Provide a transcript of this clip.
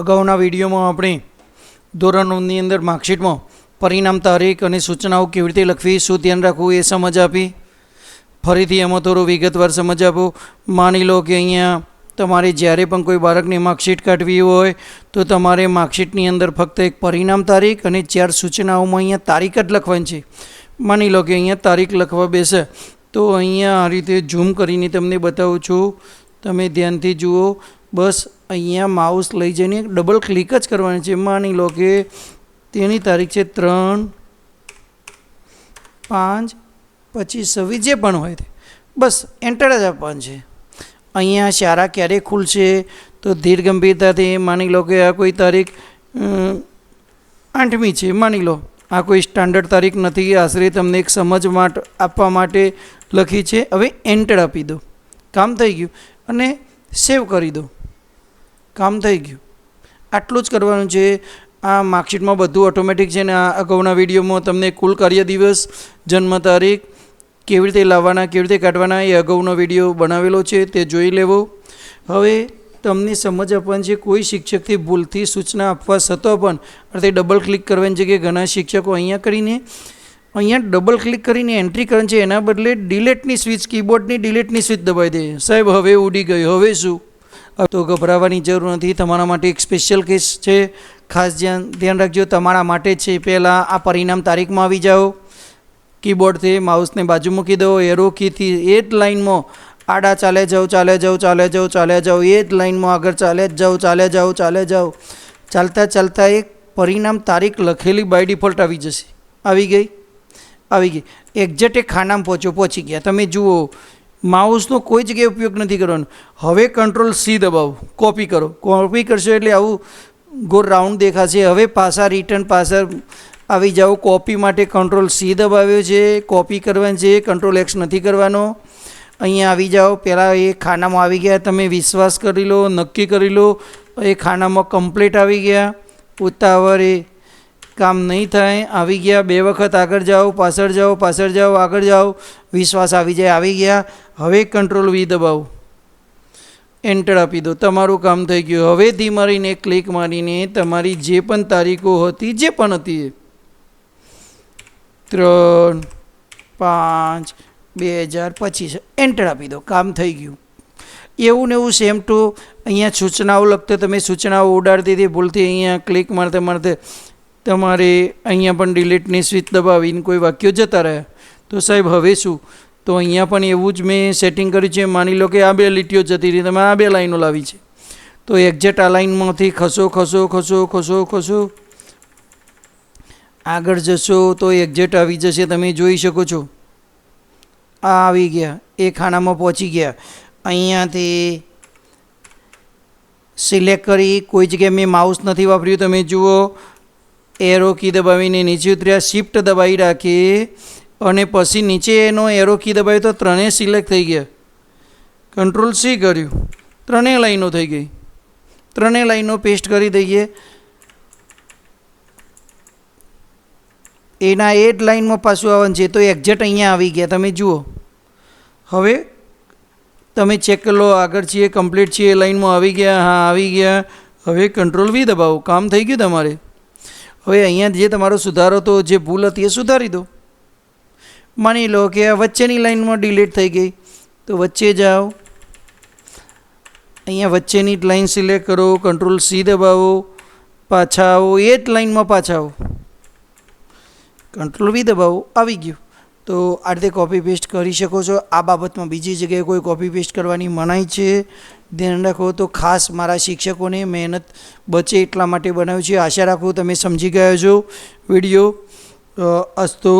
અગાઉના વિડીયોમાં આપણે ધોરણોની અંદર માર્કશીટમાં પરિણામ તારીખ અને સૂચનાઓ કેવી રીતે લખવી, શું ધ્યાન રાખવું એ સમજ આપી. ફરીથી એમાં થોડું વિગતવાર સમજ આપો. માની લો કે અહીંયા તમારે જ્યારે પણ કોઈ બાળકની માર્કશીટ કાઢવી હોય, તો તમારે માર્કશીટની અંદર ફક્ત એક પરિણામ તારીખ અને ચાર સૂચનાઓમાં અહીંયા તારીખ જ લખવાની છે. માની લો કે અહીંયા તારીખ લખવા બેસે, તો અહીંયા આ રીતે ઝૂમ કરીને તમને બતાવું છું. તમે ધ્યાનથી જુઓ બસ અહીંયા માઉસ લઈ જઈને ડબલ ક્લિક જ કરવાની છે. માની લો કે તેની તારીખ છે ત્રણ પાંચ પચીસ છવ્વીસ, જે પણ હોય તે. બસ એન્ટર જ આપવાનું છે. અહીંયા શાળા ક્યારે ખુલશે તો ધીર ગંભીરતાથી માની લો કે આ કોઈ તારીખ આઠમી છે. માની લો આ કોઈ સ્ટાન્ડર્ડ તારીખ નથી. આશરે તમને એક સમજ માટે આપવા માટે લખી છે. હવે એન્ટર આપી દો. કામ થઈ ગયું. અને સેવ કરી દો. કામ થઈ ગયું. આટલું જ કરવાનું છે. આ માર્કશીટમાં બધું ઓટોમેટિક છે ને આ અગાઉના વિડીયોમાં તમને કુલ કાર્ય દિવસ, જન્મ તારીખ, કેવી રીતે લાવવાના, કેવી રીતે કાઢવાના એ અગાઉનો વીડિયો બનાવેલો છે તે જોઈ લેવો. હવે તમને સમજ આપવાની છે, કોઈ શિક્ષકથી ભૂલથી સૂચના આપવા છતાં પણ અર્થે ડબલ ક્લિક કરવાની જગ્યાએ ઘણા શિક્ષકો અહીંયા કરીને, અહીંયા ડબલ ક્લિક કરીને એન્ટ્રી કરવાની છે. એના બદલે ડિલેટની સ્વિચ કીબોર્ડની ડિલેટની સ્વિચ દબાવી દે. સાહેબ, હવે ઉડી ગઈ. હવે શું? તો ગભરાવાની જરૂર નથી. તમારા માટે એક સ્પેશિયલ કેસ છે. ખાસ ધ્યાન ધ્યાન રાખજો. તમારા માટે છે પહેલાં આ પરિણામ તારીખમાં આવી જાઓ. કીબોર્ડથી માઉસને બાજુ મૂકી દો. એરો કીથી એ જ લાઇનમાં આડા ચાલે જાઓ ચાલે જાઓ ચાલે જાઓ ચાલે જાઓ. એ જ લાઇનમાં આગળ ચાલે જ જાઓ, ચાલે જાઓ ચાલે જાઓ. ચાલતા ચાલતા એક પરિણામ તારીખ લખેલી બાય ડિફોલ્ટ આવી જશે. આવી ગઈ? આવી ગઈ. એક્ઝેક્ટ એક ખાનામાં પહોંચ્યો, પહોંચી ગયા. તમે જુઓ માઉસનો કોઈ જગ્યાએ ઉપયોગ નથી કરવાનો. હવે કંટ્રોલ સી દબાવો કોપી કરો. કોપી કરશો એટલે આવું ગોળ રાઉન્ડ દેખાશે. હવે પાછા રિટર્ન પાછા આવી જાઓ. કોપી માટે કંટ્રોલ સી દબાવ્યો છે. કોપી કરવાની છે. કંટ્રોલ એક્સ નથી કરવાનો. અહીંયા આવી જાઓ. પહેલાં એ ખાનામાં આવી ગયા. તમે વિશ્વાસ કરી લો, નક્કી કરી લો. એ ખાનામાં કમ્પ્લીટ આવી ગયા. ઉતાવળ એ કામ નહીં થાય. આવી ગયા. બે વખત આગળ જાઓ, પાછળ જાઓ પાછળ જાઓ, આગળ જાઓ. વિશ્વાસ આવી જાય, આવી ગયા. હવે કંટ્રોલ વી દબાવો. એન્ટર આપી દો. તમારું કામ થઈ ગયું. હવેથી મારીને ક્લિક મારીને તમારી જે પણ તારીખો હતી, જે પણ હતી ત્રણ, પાંચ, બે હજાર પચીસ. એન્ટર આપી દો. કામ થઈ ગયું. એવું ને એવું સેમ ટુ અહીંયા સૂચનાઓ લખતે તમે સૂચનાઓ ઉડાડતી હતી, ભૂલથી અહીંયા ક્લિક મારતે મારતે તમારે અહીંયા પણ ડિલીટની સ્વિચ દબાવીને કોઈ વાક્યો જતા રહ્યા. તો સાહેબ, હવે શું? તો અહીંયા પણ એવું જ મેં સેટિંગ કર્યું છે. માની લો કે આ બે લીટીઓ જતી રહી તમે આ બે લાઈનો લાવી છે. તો એક્ઝેક્ટ આ લાઈનમાંથી ખસો ખસો ખસો ખસો ખસો. આગળ જશો તો એક્ઝેક્ટ આવી જશે. તમે જોઈ શકો છો. આ આવી ગયા. એ ખાનામાં પહોંચી ગયા. અહીંયાથી સિલેક્ટ કરી. કોઈ જગ્યાએ મેં માઉસ નથી વાપર્યું. તમે જુઓ. એરો કી દબાવીને નીચે ઉતર્યા. શિફ્ટ દબાવી રાખી. અને પછી નીચે એનો એરો કી દબાવ્યો તો ત્રણેય સિલેક્ટ થઈ ગયા. કંટ્રોલ સી કર્યું. ત્રણેય લાઈનો થઈ ગઈ. ત્રણેય લાઈનો પેસ્ટ કરી દઈએ એના એ જ લાઈનમાં પાછું આવવાનું છે. તો એક્ઝેક્ટ અહીંયા આવી ગયા. તમે જુઓ. હવે તમે ચેક કરી લો. આગળ છીએ કમ્પ્લીટ છીએ એ લાઈનમાં આવી ગયા. હા, આવી ગયા. હવે કંટ્રોલ વી દબાવો. કામ થઈ ગયું તમારે. હવે અહીંયા જે તમારો સુધારો તો જે ભૂલ હતી એ સુધારી દો. માની લો કે આ વચ્ચેની લાઇનમાં ડિલીટ થઈ ગઈ. તો વચ્ચે જાઓ. અહીંયા વચ્ચેની જ લાઈન સિલેક્ટ કરો કંટ્રોલ સી દબાવો, પાછા આવો, એ જ લાઈનમાં પાછા આવો. કંટ્રોલ વી દબાવો, આવી ગયું. તો આ રીતે કોપી પેસ્ટ કરી શકો છો. આ બાબતમાં બીજી જગ્યાએ કોઈ કોપી પેસ્ટ કરવાની મનાઈ છે. ધ્યાન રાખો, તો ખાસ મારા શિક્ષકોને મહેનત બચે એટલા માટે બનાવ્યું છે. આશા રાખું, તમે સમજી ગયા છો વીડિયો. અસ્તો